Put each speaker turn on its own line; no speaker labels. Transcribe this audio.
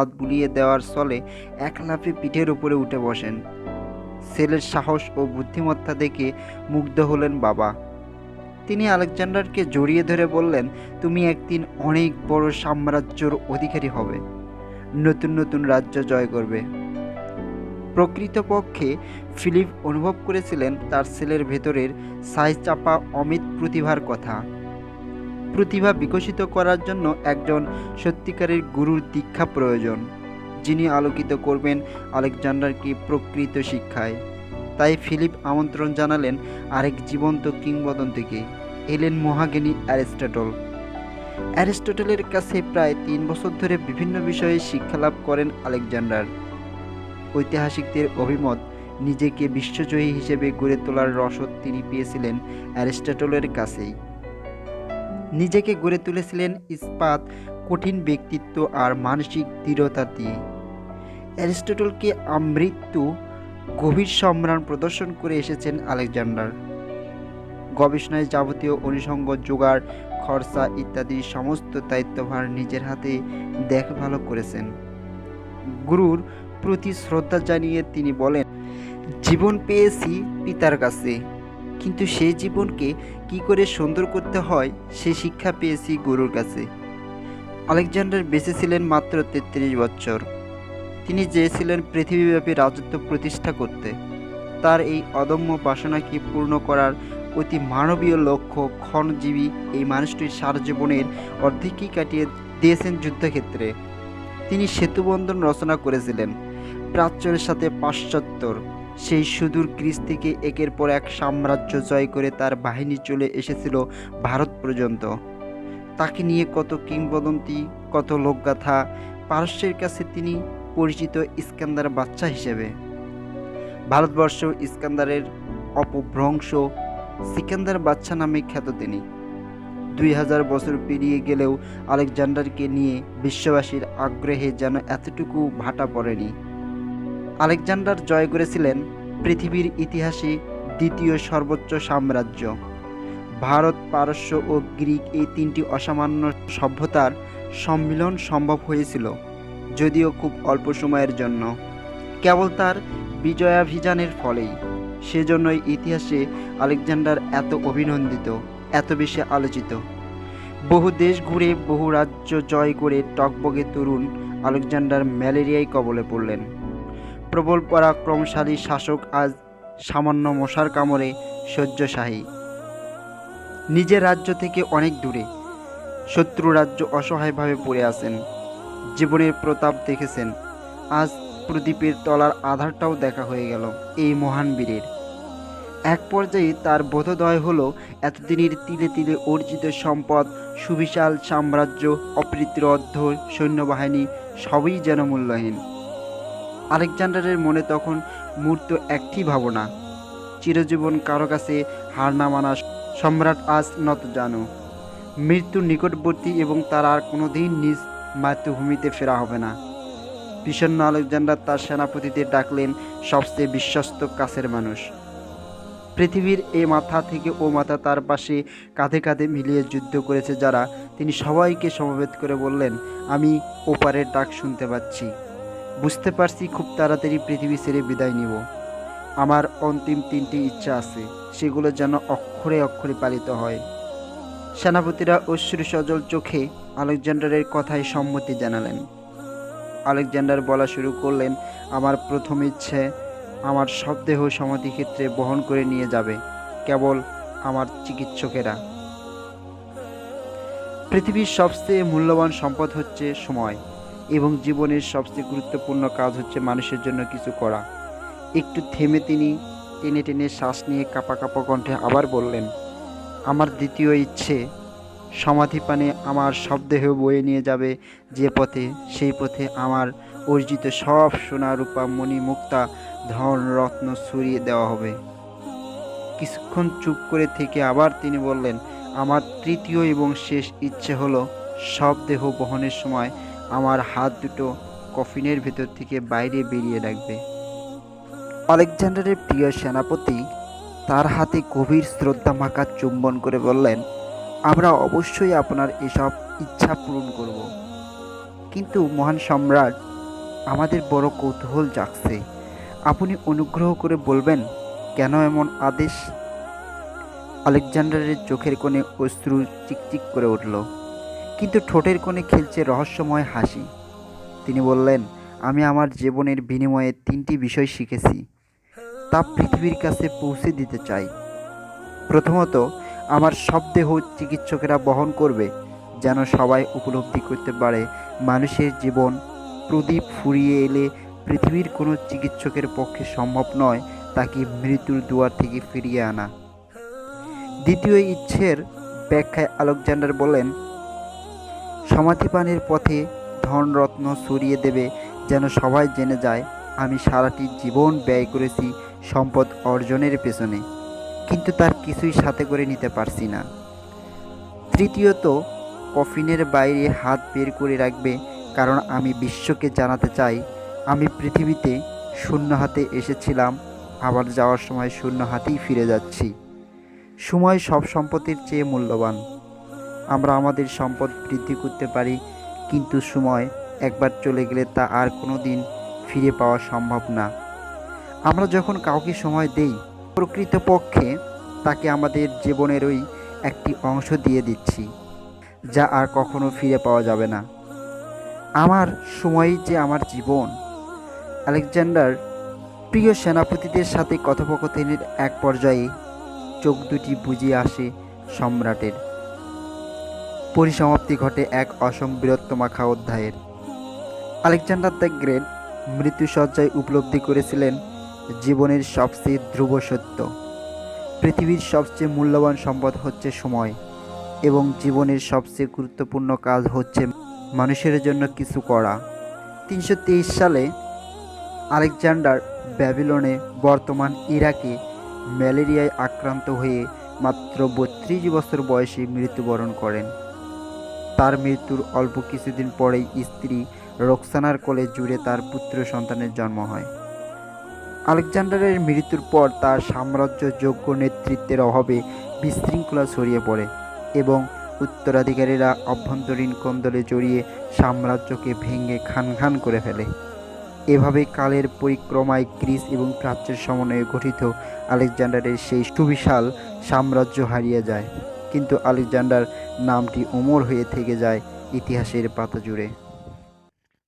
হাত বুলিয়ে দেওয়ার চলে এক লাফে পিঠের উপরে উঠে বসেন। ছেলের সাহস ও বুদ্ধিমত্তা দেখে মুগ্ধ হলেন বাবা। তিনি আলেকজান্ডারকে জড়িয়ে ধরে বললেন, তুমি একদিন অনেক বড় সাম্রাজ্যর অধিকারী হবে। নতুন নতুন রাজ্য জয় করবে। প্রকৃতপক্ষে ফিলিপ অনুভব করেছিলেন তার ছেলের ভেতরের সাই চাপা অমিত প্রতিভার কথা। প্রতিভা বিকশিত করার জন্য একজন সত্যিকারের গুরুর দীক্ষা প্রয়োজন, যিনি আলোকিত করবেন আলেকজান্ডারকে প্রকৃত শিক্ষায়। তাই ফিলিপ আমন্ত্রণ জানালেন আরেক জীবন্ত কিংবদন্তিকে, এলেন মহাজ্ঞানী অ্যারিস্টটল। অ্যারিস্টটলের কাছে প্রায় তিন বছর ধরে বিভিন্ন বিষয়ে শিক্ষালাভ করেন আলেকজান্ডার। ঐতিহাসিকদের অভিমত, নিজেকে বিশ্বজয়ী হিসেবে গড়ে তোলার রসদ তিনি পেয়েছিলেন অ্যারিস্টটলের কাছেই। নিজেকে গড়ে তুলেছিলেন ইস্পাত, কঠিন ব্যক্তিত্ব আর মানসিক দৃঢ়তা দিয়ে। অ্যারিস্টটলকে আমৃত্যু, গভীর সম্মান প্রদর্শন করে এসেছেন আলেকজান্ডার। গবেষণায় যাবতীয় অনুষঙ্গ, জোগাড়, খরচা ইত্যাদি সমস্ত দায়িত্বভার নিজের হাতে দেখভাল করেছেন। গুরুর প্রতি শ্রদ্ধা জানিয়ে তিনি বলেন, জীবন পেয়েছি পিতার কাছে। কিন্তু সেই জীবনকে কি করে সুন্দর করতে হয়, সে শিক্ষা পেয়েছি গুরুর কাছে। আলেকজান্ডার বেঁচে ছিলেন মাত্র তেত্রিশ বছর। তিনি চেয়েছিলেন পৃথিবীব্যাপী রাজত্ব প্রতিষ্ঠা করতে। তার এই অদম্য বাসনাকে পূর্ণ করার অতি মানবীয় লক্ষ্য ক্ষণজীবী এই মানুষটির সারা জীবনের অর্ধেকই কাটিয়ে দিয়েছেন যুদ্ধক্ষেত্রে। তিনি সেতুবন্ধন রচনা করেছিলেন, প্রাচ্যের সাথে পাশ্চাত্যর। সেই সুদূর গ্রিস থেকে একের পর এক সাম্রাজ্য জয় করে তার বাহিনী চলে এসেছিল ভারত পর্যন্ত। তাকে নিয়ে কত কিংবদন্তি, কত লোকগাথা, পারস্যের কাছে তিনি পরিচিত ইস্কান্দার বাচ্চা হিসেবে। ভারতবর্ষ ইস্কান্দারের অপভ্রংশ সিকান্দার বাচ্চা নামে খ্যাত তিনি। দুই হাজার বছর পেরিয়ে গেলেও আলেকজান্ডারকে নিয়ে বিশ্ববাসীর আগ্রহে যেন এতটুকু ভাটা পড়েনি। আলেকজান্ডার জয় করেছিলেন পৃথিবীর ইতিহাসে দ্বিতীয় সর্বোচ্চ সাম্রাজ্য। ভারত, পারস্য ও গ্রিক এই তিনটি অসামান্য সভ্যতার সম্মিলন সম্ভব হয়েছিল, যদিও খুব অল্প সময়ের জন্য। কেবল তার বিজয়াভিযানের ফলেই। সেজন্যই ইতিহাসে আলেকজান্ডার এত অভিনন্দিত, এত বেশি আলোচিত। বহু দেশ ঘুরে বহু রাজ্য জয় করে টকবগে তরুণ আলেকজান্ডার ম্যালেরিয়ায় কবলে পড়লেন। প্রবল পরাক্রমশালী শাসক আজ সামান্য মশার কামড়ে শয্যশাহী নিজের রাজ্য থেকে অনেক দূরে। শত্রু রাজ্য অসহায়ভাবে পড়ে আছেন। জীবনের প্রতাপ দেখেছেন। আজ প্রদীপের তলার আধারটাও দেখা হয়ে গেল এই মহান বীরের। এক পর্যায়ে তার বোধোদয় হলো এতদিনের তিলে তিলে অর্জিত সম্পদ, সুবিশাল সাম্রাজ্য অপ্রীতিরদ্ধ সৈন্যবাহিনী, সবই যেন মূল্যহীন। আলেকজান্ডারের মনে তখন মূর্ত একটি ভাবনা। চিরজীবন কারও কাছে হার না মানা সম্রাট আজ নত জানো। মৃত্যুর নিকটবর্তী এবং তার আর কোনোদিন নিজ মাতৃভূমিতে ফেরা হবে না। বিষণ্ণ আলেকজান্ডার তার সেনাপতিদের ডাকলেন সবচেয়ে বিশ্বস্ত কাছের মানুষ। পৃথিবীর এ মাথা থেকে ও মাথা তার পাশে কাঁধে কাঁধে মিলিয়ে যুদ্ধ করেছে যারা। তিনি সবাইকে সমবেত করে বললেন, আমি ওপারের ডাক শুনতে পাচ্ছি। বুঝতে পারছি খুব তাড়াতাড়ি পৃথিবী ছেড়ে বিদায় নিব। আমার অন্তিম তিনটি ইচ্ছা আছে, সেগুলো যেন অক্ষরে অক্ষরে পালিত হয়। সেনাপতিরা অশ্রু সজল চোখে আলেকজান্ডারের কথায় সম্মতি জানালেন। আলেকজান্ডার বলা শুরু করলেন, আমার প্রথম ইচ্ছে আমার সব দেহ সমাধিক্ষেত্রে বহন করে নিয়ে যাবে, কেবল আমার চিকিৎসকেরা। পৃথিবীর সবচেয়ে মূল্যবান সম্পদ হচ্ছে সময়। এবং জীবনের সবচেয়ে গুরুত্বপূর্ণ কাজ হচ্ছে মানুষের জন্য কিছু করা। একটু থেমে তিনি টেনে টেনে শ্বাস নিয়ে কাপা কাপা কণ্ঠে আবার বললেন, আমার দ্বিতীয় ইচ্ছে সমাধি পানে আমার সব দেহ বয়ে নিয়ে যাবে যে পথে, সেই পথে আমার অর্জিত সব সোনা রূপা মণি মুক্তা ধন, রত্ন ছড়িয়ে দেওয়া হবে। কিছুক্ষণ চুপ করে থেকে আবার তিনি বললেন, আমার তৃতীয় এবং শেষ ইচ্ছে হলো সব দেহ বহনের সময় আমার হাত দুটো কফিনের ভেতর থেকে বাইরে বেরিয়ে রাখবে। আলেকজান্ডারের প্রিয় সেনাপতি তার হাতে গভীর শ্রদ্ধা মাখা চুম্বন করে বললেন, আমরা অবশ্যই আপনার এসব ইচ্ছা পূরণ করব। কিন্তু মহান সম্রাট, আমাদের বড় কৌতূহল জাগছে। আপনি অনুগ্রহ করে বলবেন, কেন এমন আদেশ? আলেকজান্ডারের চোখের কোণে অশ্রু চিকচিক করে উঠল। কিন্তু ঠোঁটের কোণে খেলছে রহস্যময় হাসি। তিনি বললেন, আমি আমার জীবনের বিনিময়ে তিনটি বিষয় শিখেছি। তা পৃথিবীর কাছে পৌঁছে দিতে চাই। প্রথমত, আমার সব দেহ চিকিৎসকেরা বহন করবে, যেন সবাই উপলব্ধি করতে পারে মানুষের জীবন। প্রদীপ ফুরিয়ে এলে পৃথিবীর কোনো চিকিৎসকের পক্ষে সম্ভব নয় তাকে মৃত্যুর দুয়ার থেকে ফিরিয়ে আনা। দ্বিতীয় ইচ্ছের ব্যাখ্যায় আলেকজান্ডার বলেন সমাধিপানের পথে ধনরত্ন ছড়িয়ে দেবে যেন সবাই জেনে যায়, আমি সারাটি জীবন ব্যয় করেছি সম্পদ অর্জনের পেছনে। কিন্তু তার কিছুই সাথে করে নিতে পারছি না। তৃতীয়ত, কফিনের বাইরে হাত বের করে রাখবে, কারণ আমি বিশ্বকে জানাতে চাই, আমি পৃথিবীতে শূন্য হাতে এসেছিলাম, আবার যাওয়ার সময় শূন্য হাতেই ফিরে যাচ্ছি। সময় সব সম্পত্তির চেয়ে মূল্যবান। আমরা আমাদের সম্পদ বৃদ্ধি করতে পারি, কিন্তু সময় একবার চলে গেলে তা আর কোনো দিন ফিরে পাওয়া সম্ভব না। আমরা যখন কাউকে সময় দেই, প্রকৃতপক্ষে তাকে আমাদের জীবনেরই একটি অংশ দিয়ে দিচ্ছি, যা আর কখনো ফিরে পাওয়া যাবে না। আমার সময়ই যে আমার জীবন। আলেকজান্ডার, প্রিয় সেনাপতিদের সাথে কথোপকথনের এক পর্যায়ে চোখ দুটি বুঝিয়ে আসে সম্রাটের। পরিসমাপ্তি ঘটে এক অসম্বীরত্বমাখা অধ্যায়ের। আলেকজান্ডার দ্য গ্রেট মৃত্যুসজ্জায় উপলব্ধি করেছিলেন জীবনের সবচেয়ে ধ্রুব সত্য। পৃথিবীর সবচেয়ে মূল্যবান সম্পদ হচ্ছে সময়, এবং জীবনের সবচেয়ে গুরুত্বপূর্ণ কাজ হচ্ছে মানুষের জন্য কিছু করা। তিনশো তেইশ সালে আলেকজান্ডার ব্যাবিলনে বর্তমান ইরাকে ম্যালেরিয়ায় আক্রান্ত হয়ে মাত্র বত্রিশ বছর বয়সে মৃত্যুবরণ করেন। তার মৃত্যুর অল্প কিছুদিন পরেই স্ত্রী রোকসানার কোলে জুড়ে তার পুত্র সন্তানের জন্ম হয়। আলেকজান্ডারের মৃত্যুর পর তার সাম্রাজ্য যোগ্য নেতৃত্বের অভাবে বিশৃঙ্খলা ছড়িয়ে পড়ে এবং উত্তরাধিকারীরা অভ্যন্তরীণ কোন্দলে জড়িয়ে সাম্রাজ্যকে ভেঙে খান খান করে ফেলে। এভাবে কালের পরিক্রমায় গ্রিস এবং প্রাচ্যের সমন্বয়ে গঠিত আলেকজান্ডারের সেই সুবিশাল সাম্রাজ্য হারিয়ে যায়। কিন্তু আলেকজান্ডার নামটি অমর হয়ে থেকে যায় ইতিহাসের পাতা জুড়ে